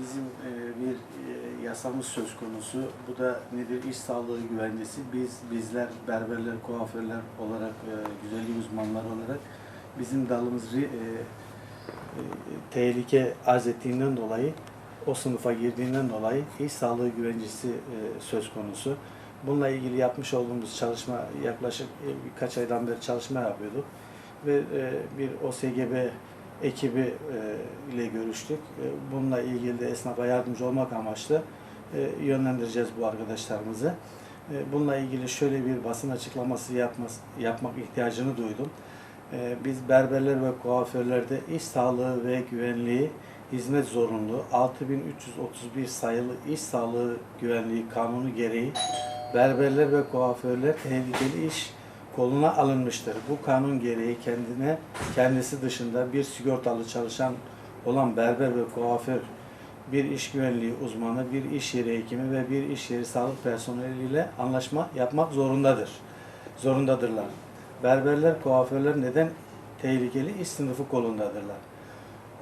bizim e, bir e, yasamız söz konusu. Bu da nedir? İş sağlığı güvencesi. Biz bizler berberler, kuaförler olarak, e, güzellik uzmanları olarak bizim dalımız tehlike arz ettiğinden dolayı o sınıfa girdiğinden dolayı iş sağlığı güvencesi söz konusu. Bununla ilgili yapmış olduğumuz çalışma yaklaşık birkaç aydan beri çalışma yapıyorduk ve bir OSGB ekibi e, ile görüştük. E, Bununla ilgili de esnafa yardımcı olmak amaçlı e, yönlendireceğiz bu arkadaşlarımızı. E, Bununla ilgili şöyle bir basın açıklaması yapmaz, yapmak ihtiyacını duydum. E, Biz berberler ve kuaförlerde iş sağlığı ve güvenliği hizmet zorunlu 6331 sayılı iş sağlığı güvenliği kanunu gereği berberler ve kuaförler tehlikeli iş koluna alınmıştır. Bu kanun gereği kendine kendisi dışında bir sigortalı çalışan olan berber ve kuaför bir iş güvenliği uzmanı, bir iş yeri hekimi ve bir iş yeri sağlık personeliyle anlaşma yapmak zorundadır. Zorundadırlar. Berberler, kuaförler neden tehlikeli iş sınıfı kolundadırlar.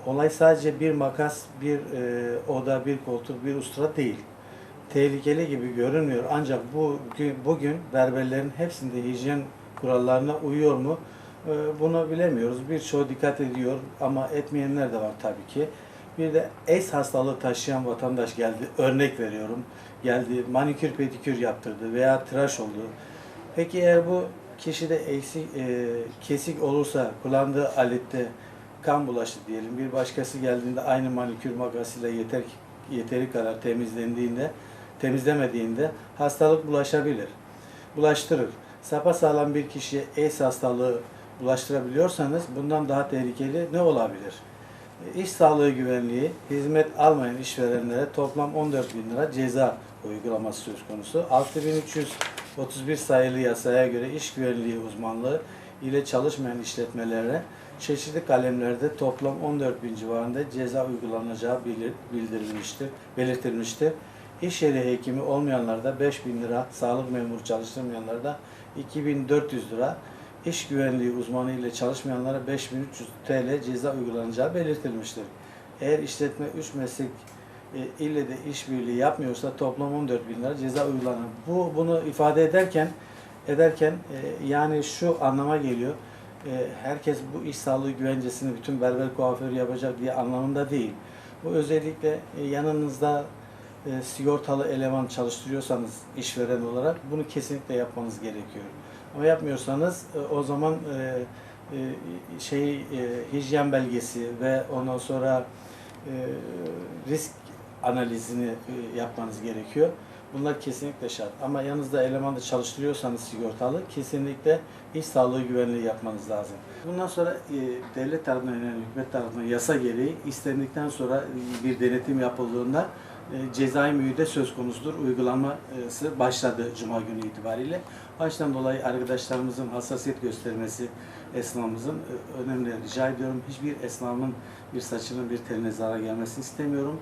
Olay sadece bir makas, bir e, oda, bir koltuk, bir ustura değil. Tehlikeli gibi görünmüyor. Ancak bugün, bugün berberlerin hepsinde hijyen kurallarına uyuyor mu? E, bunu bilemiyoruz. Birçoğu dikkat ediyor ama etmeyenler de var tabii ki. Bir de AIDS hastalığı taşıyan vatandaş geldi. Örnek veriyorum. Geldi manikür pedikür yaptırdı veya tıraş oldu. Peki eğer bu kişide eksik, e, kesik olursa kullandığı alette kan bulaştı diyelim. Bir başkası geldiğinde aynı manikür makasıyla yeter yeteri kadar temizlendiğinde, temizlemediğinde hastalık bulaşabilir. Bulaştırır. Sapasağlam bir kişiye AIDS hastalığı bulaştırabiliyorsanız bundan daha tehlikeli ne olabilir? E, İş sağlığı güvenliği, hizmet almayan işverenlere toplam 14 bin lira ceza uygulaması söz konusu. 6331 sayılı yasaya göre iş güvenliği uzmanlığı ile çalışmayan işletmelere çeşitli kalemlerde toplam 14 bin civarında ceza uygulanacağı bildirilmiştir, belirtilmiştir. İş yeri hekimi olmayanlarda 5 bin lira, sağlık memuru çalıştırmayanlarda 2400 lira, iş güvenliği uzmanı ile çalışmayanlara 5300 TL ceza uygulanacağı belirtilmiştir. Eğer işletme 3 meslek e, ile de işbirliği yapmıyorsa toplam 14 bin lira ceza uygulanır. Bu bunu ifade ederken ederken e, yani şu anlama geliyor. E, herkes bu iş sağlığı güvencesini bütün berber kuaför yapacak diye anlamında değil. Bu özellikle e, yanınızda e, sigortalı eleman çalıştırıyorsanız işveren olarak bunu kesinlikle yapmanız gerekiyor. Ama yapmıyorsanız e, o zaman e, şey hijyen belgesi ve ondan sonra risk analizini yapmanız gerekiyor. Bunlar kesinlikle şart. Ama yanınızda elemanı çalıştırıyorsanız sigortalı kesinlikle iş sağlığı güvenliği yapmanız lazım. Bundan sonra e, devlet tarafından yani hükümet tarafından yasa gereği istendikten sonra bir denetim yapıldığında cezai müeyyide söz konusudur. Uygulaması başladı Cuma günü itibariyle. Baştan dolayı arkadaşlarımızın hassasiyet göstermesi esnafımızın e, önemli rica ediyorum. Hiçbir esnafın bir saçının bir teline zarar gelmesini istemiyorum.